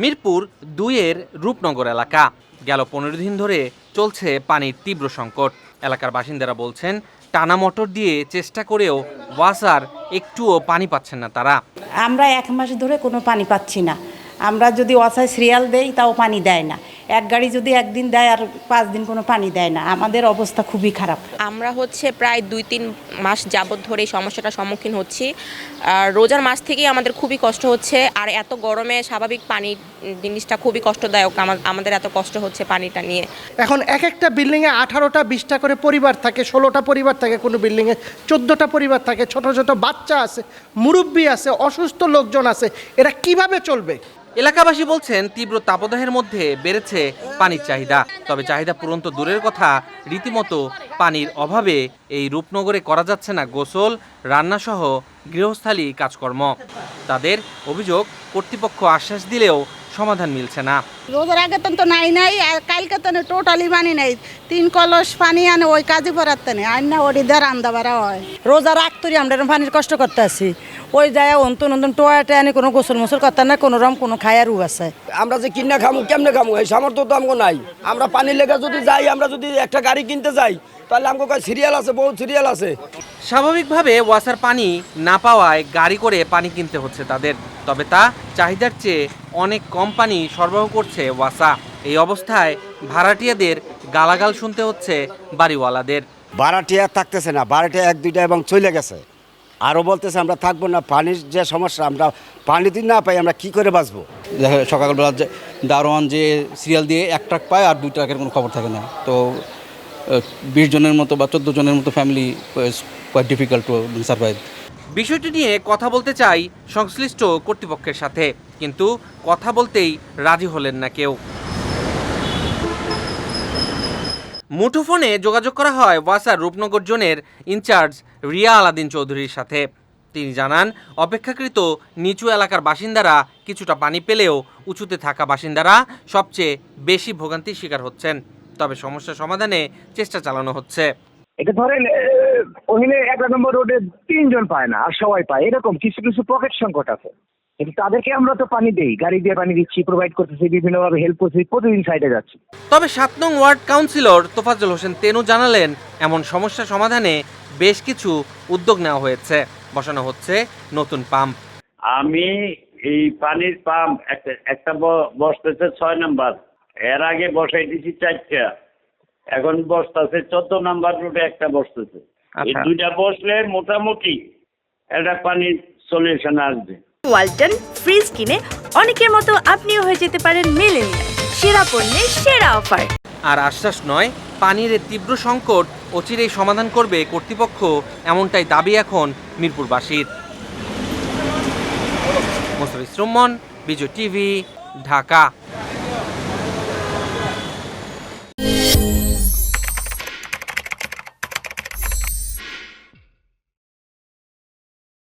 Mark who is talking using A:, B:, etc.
A: মিরপুর দুইয়ের রূপনগর এলাকা। গেল পনেরো দিন ধরে চলছে পানির তীব্র সংকট। এলাকার বাসিন্দারা বলছেন, টানা মোটর দিয়ে চেষ্টা করেও ওয়াসার একটুও পানি পাচ্ছেন না তারা।
B: আমরা এক মাস ধরে কোনো পানি পাচ্ছি না। আমরা যদি অসায় সিরিয়াল দেই তাও পানি দেয় না। এক গাড়ি যদি একদিন দেয় আর পাঁচ দিন কোনো পানি দেয় না। আমাদের অবস্থা খুবই খারাপ।
C: আমরা হচ্ছে প্রায় দুই তিন মাস যাবত ধরে এই সমস্যাটার সম্মুখীন হচ্ছি। আর রোজার মাস থেকেই আমাদের খুবই কষ্ট হচ্ছে। আর এত গরমে স্বাভাবিক পানি জিনিসটা খুবই কষ্টদায়ক। আমাদের এত কষ্ট হচ্ছে পানিটা নিয়ে।
D: এখন এক একটা বিল্ডিংয়ে আঠারোটা বিশটা করে পরিবার থাকে ষোলোটা পরিবার থাকে কোনো বিল্ডিংয়ে চোদ্দোটা পরিবার থাকে ছোট ছোট বাচ্চা আছে মুরব্বী আছে অসুস্থ লোকজন আছে। এরা কীভাবে চলবে?
A: এলাকাবাসী বলছেন, তীব্র তাপদাহের মধ্যে বেড়েছে পানির চাহিদা। তবে চাহিদা পূরণ তো দূরের কথা, রীতিমতো পানির অভাবে এই রূপনগরে করা যাচ্ছে না গোসল রান্নাসহ গৃহস্থালী কাজকর্ম। তাদের অভিযোগ, কর্তৃপক্ষ আশ্বাস দিলেও সমাধান মিলছে না।
E: রোজার আগে তো নাই নাই আর কালকে তো টোটালি পানি নাই। তিন কলস পানি আনে ওই কাজে পড়াতে নেই আর না ওটি দিয়ে রান্দা বাড়া হয়।
F: রোজা রাখতরি আমরা এরম পানির কষ্ট করতে আছি। ওই যায় অন্তন অন্তন টোয়াটে আনি কোনো গোসল মোসল করতে না কোনো রকম কোনো খায়ার উ আছে।
G: আমরা যে কিনা খামু কেমনে খামু? এই সামর্থ্য তো আমগো নাই। আমরা পানির লেগে যদি যাই আমরা যদি একটা গাড়ি কিনতে যাই তাহলে আমগো সিরিয়াল আছে বহু সিরিয়াল আছে।
A: স্বাভাবিকভাবে ওয়াসার পানি না পাওয়ায় গাড়ি করে পানি কিনতে হচ্ছে তাদের। তবে তা চাহিদার চেয়ে অনেক কম পানি সরবরাহ করছে ওয়াসা এই অবস্থায় ভাড়াটিয়াদের গালাগাল শুনতে হচ্ছে বাড়িওয়ালাদের।
H: বারাটিয়া থাকতেছে না বারাটিয়া এক দুইটা এবং চলে গেছে। আরও বলতেছে আমরা থাকব না পানির যে সমস্যা আমরা পানি যদি না পাই আমরা কি করে বাঁচবো?
I: দেখা সকালবেলা যে দারোয়ান যে সিরিয়াল দিয়ে এক ট্রাক পায় আর দুই ট্রাকের কোনো খবর থাকে না। তো বিশ জনের মতো বা চোদ্দ জনের মতো family quite difficult to survive
A: বিষয়টি নিয়ে কথা বলতে চাই সংশ্লিষ্ট কর্তৃপক্ষের সাথে। কিন্তু কথা বলতেই রাজি হলেন না কেউ। মুঠোফোনে যোগাযোগ করা হয় ওয়াসার রূপনগর জোনের ইনচার্জ রিয়া আলাদিন চৌধুরীর সাথে। তিনি জানান, অপেক্ষাকৃত নিচু এলাকার বাসিন্দারা কিছুটা পানি পেলেও উঁচুতে থাকা বাসিন্দারা সবচেয়ে বেশি ভোগান্তির শিকার হচ্ছেন। তবে সমস্যা সমাধানে চেষ্টা চালানো হচ্ছে।
J: এটা ধরেন ওখানে এক নম্বর রোডে তিনজন পায় না, আর সবাই পায়। এরকম কিছু কিছু পকেট সংকট আছে। কিন্তু তাদেরকে আমরা তো পানি দেই গাড়ি দিয়ে পানি দিচ্ছি প্রোভাইড করতেছি বিভিন্নভাবে হেল্প করছি প্রতিদিন সাইডে যাচ্ছি।
A: তবে সাত নং ওয়ার্ড কাউন্সিলর তোফাজ্জল হোসেন তেনু জানালেন এমন সমস্যা সমাধানে বেশ কিছু উদ্যোগ নেওয়া হয়েছে। বসানো হচ্ছে নতুন পাম্প।
K: আমি এই পানির পাম্প একটা একটা বসতেছে ছয় নাম্বার। এর আগে বসাই দিছি চারটা। এখন বসতেছে চোদ্দ নাম্বার রুটে একটা বসতেছে। এই
A: আচ্ছা।
K: দুইটা বসলে মোটামুটি একটা পানির সলিউশন আসবে।
L: ওয়ালটন ফ্রিজ কিনে অনেকের মতো আপনিও হয়ে যেতে পারেন মেলেন সেরা পণ্যের সেরা অফার।
A: আর আশ্বাস নয়, পানির তীব্র সংকট অচিরেই সমাধান করবে কর্তৃপক্ষ, এমনটাই দাবি এখন মিরপুরবাসীর। মোস্তফিজ রহমান বিজয় টিভি, ঢাকা।